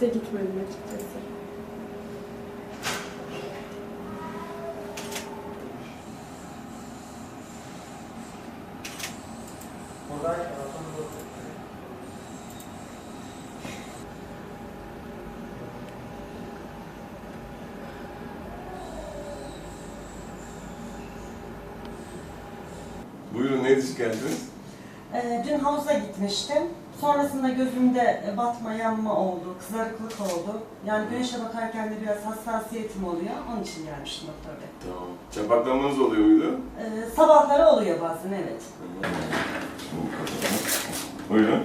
de gitmedim açıkçası. Buyurun ne şikayetiniz? Ee, dün havuza gitmiştim. Sonrasında gözümde batma, yanma oldu, kızarıklık oldu. Yani güneşe bakarken de biraz hassasiyetim oluyor. Onun için gelmiştim doktor bey. Tamam. Çapaklanmanız oluyor muydu? Ee, sabahları oluyor bazen, evet. Buyurun.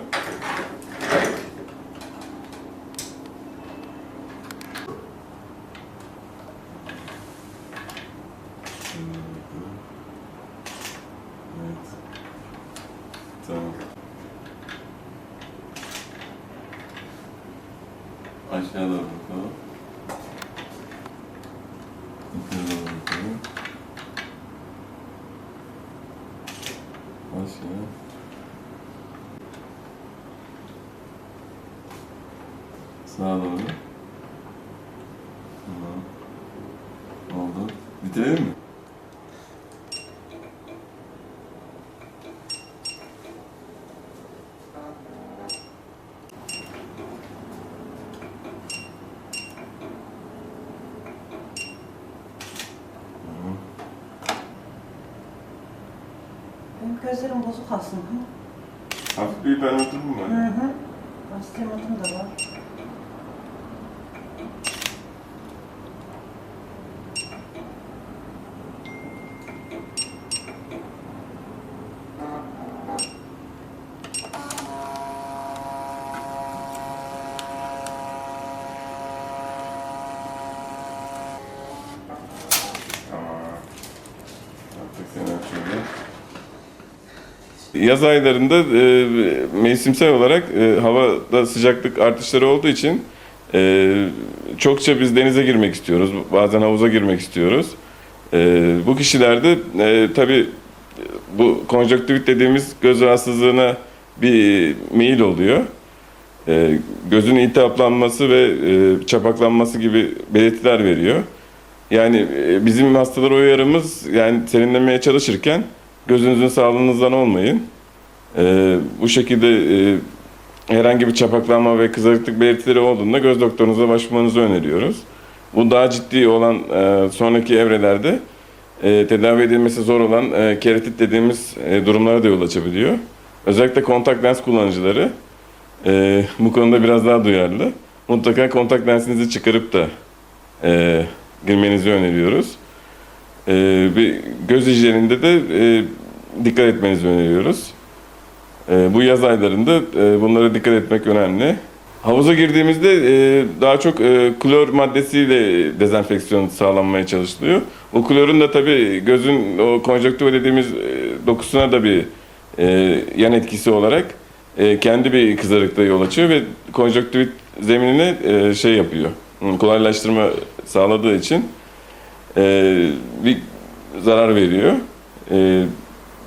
Evet. Tamam. Aşağı doğru bakalım. Yukarı doğru bakalım. Aşağı. Sağa doğru. Tamam. Oldu. Bitirelim mi? Gözlerim bozuk aslında. Hafif bir hipermetropum var. Hı hı. Astigmatım da var. Tamam. Artık seni açıyorum. Yaz aylarında e, mevsimsel olarak e, havada sıcaklık artışları olduğu için e, çokça biz denize girmek istiyoruz. Bazen havuza girmek istiyoruz. E, bu kişilerde e, tabii bu konjonktivit dediğimiz göz rahatsızlığına bir meyil oluyor. E, gözün iltihaplanması ve e, çapaklanması gibi belirtiler veriyor. Yani e, bizim hastalara uyarımız yani serinlemeye çalışırken gözünüzün sağlığınızdan olmayın. E, bu şekilde e, herhangi bir çapaklanma ve kızarıklık belirtileri olduğunda göz doktorunuza başvurmanızı öneriyoruz. Bu daha ciddi olan e, sonraki evrelerde e, tedavi edilmesi zor olan e, keratit dediğimiz e, durumlara da yol açabiliyor. Özellikle kontak lens kullanıcıları e, bu konuda biraz daha duyarlı. Mutlaka kontak lensinizi çıkarıp da e, girmenizi öneriyoruz. E, bir göz hijyeninde de e, dikkat etmenizi öneriyoruz. E, bu yaz aylarında e, bunlara dikkat etmek önemli. Havuza girdiğimizde e, daha çok e, klor maddesiyle dezenfeksiyon sağlanmaya çalışılıyor. O klorun da tabii gözün o konjonktüva dediğimiz e, dokusuna da bir e, yan etkisi olarak e, kendi bir kızarıklığa yol açıyor ve konjonktivit zeminine e, şey yapıyor. Kolaylaştırma sağladığı için e, bir zarar veriyor. E,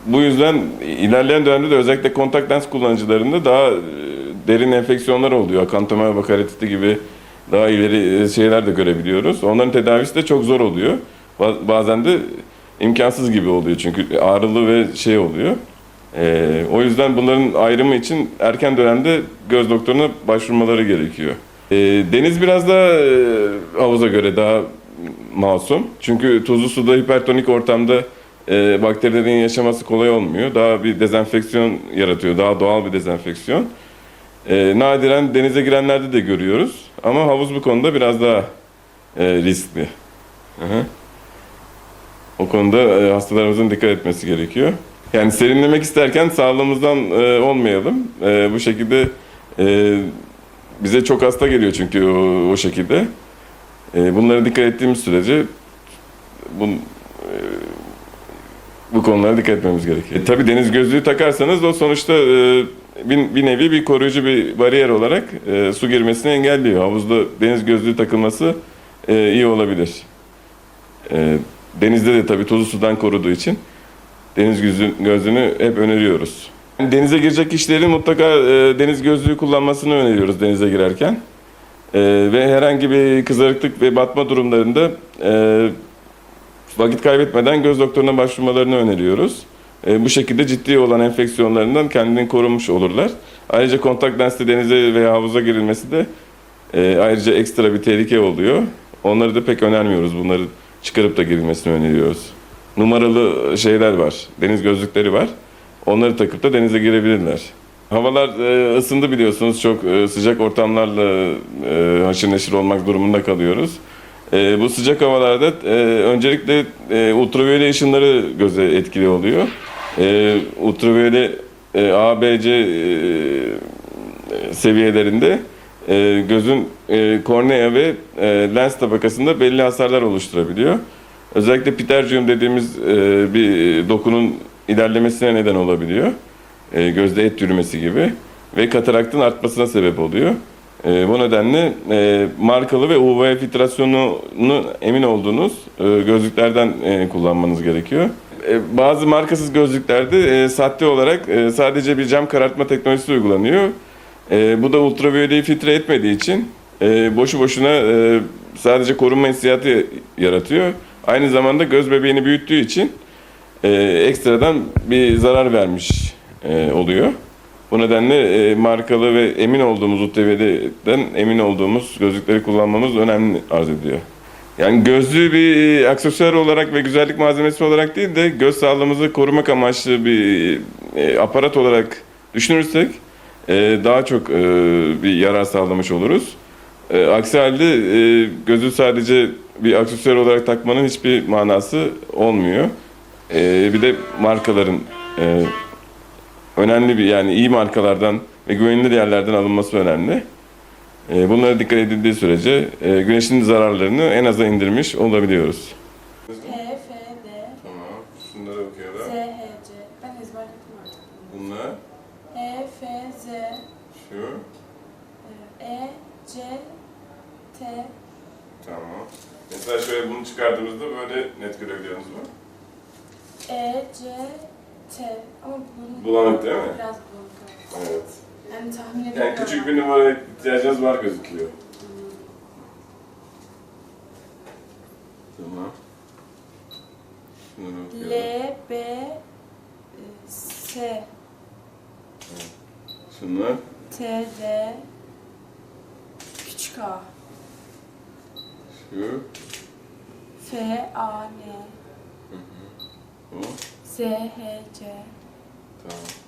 bu yüzden ilerleyen dönemde de özellikle kontak lens kullanıcılarında daha e, derin enfeksiyonlar oluyor. Akantoma bakaretiti gibi daha ileri e, şeyler de görebiliyoruz. Onların tedavisi de çok zor oluyor. Ba- Bazen de imkansız gibi oluyor çünkü ağrılı ve şey oluyor. E, o yüzden bunların ayrımı için erken dönemde göz doktoruna başvurmaları gerekiyor. E, deniz biraz daha e, havuza göre daha masum. Çünkü tuzlu suda hipertonik ortamda e, bakterilerin yaşaması kolay olmuyor. Daha bir dezenfeksiyon yaratıyor. Daha doğal bir dezenfeksiyon. E, nadiren denize girenlerde de görüyoruz. Ama havuz bu konuda biraz daha e, riskli. Hı. O konuda e, hastalarımızın dikkat etmesi gerekiyor. Yani serinlemek isterken sağlığımızdan e, olmayalım. E, bu şekilde e, bize çok hasta geliyor çünkü o, o şekilde. E, bunlara dikkat ettiğimiz sürece bun, e, bu konulara dikkat etmemiz gerekiyor. E, tabii deniz gözlüğü takarsanız o sonuçta e, bir, bir nevi bir koruyucu bir bariyer olarak e, su girmesini engelliyor. Havuzda deniz gözlüğü takılması e, iyi olabilir. E, denizde de tabii tozu sudan koruduğu için deniz gözlüğü, gözlüğünü hep öneriyoruz. Denize girecek kişilerin mutlaka e, deniz gözlüğü kullanmasını öneriyoruz denize girerken. E, ve herhangi bir kızarıklık ve batma durumlarında e, vakit kaybetmeden göz doktoruna başvurmalarını öneriyoruz. E, bu şekilde ciddi olan enfeksiyonlarından kendini korunmuş olurlar. Ayrıca kontak lensle denize veya havuza girilmesi de e, ayrıca ekstra bir tehlike oluyor. Onları da pek önermiyoruz. Bunları çıkarıp da girilmesini öneriyoruz. Numaralı şeyler var, deniz gözlükleri var. Onları takıp da denize girebilirler. Havalar e, ısındı biliyorsunuz. Çok e, sıcak ortamlarla e, haşır neşir olmak durumunda kalıyoruz. E, bu sıcak havalarda e, öncelikle e, ultraviyole ışınları göze etkili oluyor. E, ultraviyole e, A, B, C e, seviyelerinde e, gözün e, kornea ve e, lens tabakasında belli hasarlar oluşturabiliyor. Özellikle ptercium dediğimiz e, bir dokunun ilerlemesine neden olabiliyor. E, gözde et yürümesi gibi ve kataraktın artmasına sebep oluyor. E, bu nedenle e, markalı ve UV filtrasyonunu emin olduğunuz e, gözlüklerden e, kullanmanız gerekiyor. E, bazı markasız gözlüklerde e, sahte olarak e, sadece bir cam karartma teknolojisi uygulanıyor. E, bu da ultraviyoleyi filtre etmediği için e, boşu boşuna e, sadece korunma hissiyatı yaratıyor. Aynı zamanda göz bebeğini büyüttüğü için e, ekstradan bir zarar vermiş e, oluyor. Bu nedenle e, markalı ve emin olduğumuz ultraviyoleden emin olduğumuz gözlükleri kullanmamız önemli arz ediyor. Yani gözlüğü bir aksesuar olarak ve güzellik malzemesi olarak değil de göz sağlığımızı korumak amaçlı bir e, aparat olarak düşünürsek e, daha çok e, bir yarar sağlamış oluruz. E, aksi halde e, gözü sadece bir aksesuar olarak takmanın hiçbir manası olmuyor. E, bir de markaların e, önemli bir yani iyi markalardan ve güvenilir yerlerden alınması önemli. E, bunlara dikkat edildiği sürece e, güneşin zararlarını en aza indirmiş olabiliyoruz. P, F, D, Tamam. Şunları okuyalım. Z, H, C. Ben ezberledim artık. Bunlar E, F, Z, şu. E, C, T, Tamam. Mesela şöyle bunu çıkardığımızda böyle net görebiliyorsunuz mu? E, C, T. Ama bunu Bulanık değil mi? biraz bulanık. Evet. Yani tahmin Yani edemiyorum. küçük bir numara ihtiyacınız var gözüküyor. Tamam. L. B, e, S, Şunlar. T, D, küçük A, Şu. F, A, N, Bu. Z, H, C. Tamam.